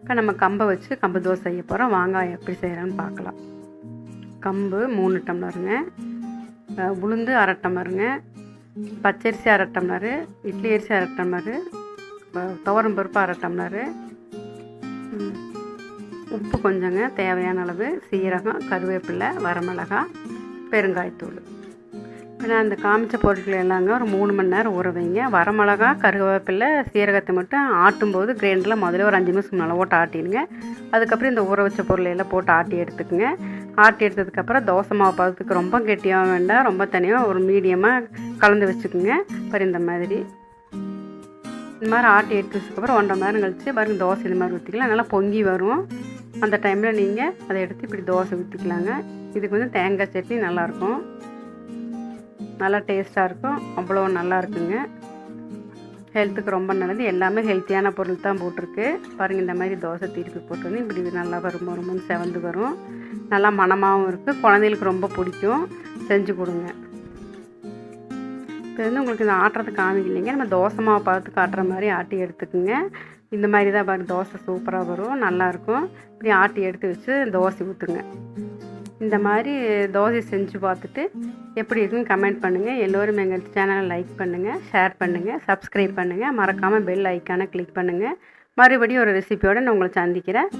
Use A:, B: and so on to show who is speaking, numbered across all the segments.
A: இப்போ நம்ம கம்பை வச்சு கம்பு தோசை செய்ய போகிறோம் வாங்க எப்படி செய்கிறோன்னு பார்க்கலாம். கம்பு மூணு டம்ளருங்க. உளுந்து அரை டம்ளருங்க. பச்சரிசி அரை டம்ளரு. இட்லி அரிசி அரை டம்ளரு. துவரம் பருப்பு அரை டம்ளரு. உப்பு கொஞ்சங்க தேவையான அளவு. சீரகம் கருவேப்பிலை வரமிளகாய் பெருங்காயத்தூள். நான் அந்த காமிச்ச பொருட்கள் எல்லாங்க ஒரு மூணு மணி நேரம் ஊற வைங்க. வரமிளகா கருவேப்பிலை சீரகத்தை மட்டும் ஆட்டும்போது கிரைண்டரில் முதல்ல ஒரு அஞ்சு நிமிஷம் நல்லா போட்டு ஆட்டிடுங்க. அதுக்கப்புறம் இந்த ஊற வச்ச பொருளை எல்லாம் போட்டு ஆட்டி எடுத்துக்கோங்க. ஆட்டி எடுத்ததுக்கப்புறம் தோசை மாவு பதத்துக்கு ரொம்ப கெட்டியாக வேண்டாம். ரொம்ப தனியாக ஒரு மீடியமாக கலந்து வச்சுக்கோங்க. அப்புறம் இந்த மாதிரி. இந்த மாதிரி ஆட்டி எடுத்து வச்சதுக்கப்புறம் ஒன்றரை மணி நேரம் கழிச்சு பாருங்க தோசை இந்த மாதிரி ஊற்றிக்கலாம் நல்லா பொங்கி வரும். அந்த டைமில் நீங்கள் அதை எடுத்து இப்படி தோசை ஊற்றிக்கலாங்க இதுக்கு வந்து தேங்காய் சட்னி நல்லாயிருக்கும் நல்லா டேஸ்ட்டாக இருக்கும். அவ்வளோ நல்லா இருக்குங்க. ஹெல்த்துக்கு ரொம்ப நல்லது. எல்லாமே ஹெல்த்தியான பொருள் தான் போட்டிருக்கு. பாருங்கள் இந்த மாதிரி தோசை திருப்பி போட்டு வந்து இப்படி நல்லா வரும் வரும்னு செவந்து வரும். நல்லா மணமாகவும் இருக்குது குழந்தைகளுக்கு ரொம்ப பிடிக்கும். செஞ்சு கொடுங்க. இப்போ வந்து உங்களுக்கு இந்த ஆட்டுறது காமிக்கலைங்க. நம்ம தோசை பார்த்து காட்டுற மாதிரி ஆட்டி எடுத்துக்குங்க. இந்த மாதிரி தான் பாருங்கள் தோசை சூப்பராக வரும். நல்லாயிருக்கும் இப்படி ஆட்டி எடுத்து வச்சு தோசை ஊற்றுங்க இந்த மாதிரி தோசை செஞ்சு பார்த்துட்டு எப்படி இருக்குன்னு கமெண்ட் பண்ணுங்கள் எல்லோரும் எங்கள் சேனலை லைக் பண்ணுங்கள் ஷேர் பண்ணுங்கள் சப்ஸ்கிரைப் பண்ணுங்கள் மறக்காமல் பெல் ஐக்கானை கிளிக் பண்ணுங்கள் மறுபடியும் ஒரு ரெசிபியோடு நான் உங்களை சந்திக்கிறேன்.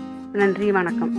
A: நன்றி வணக்கம்.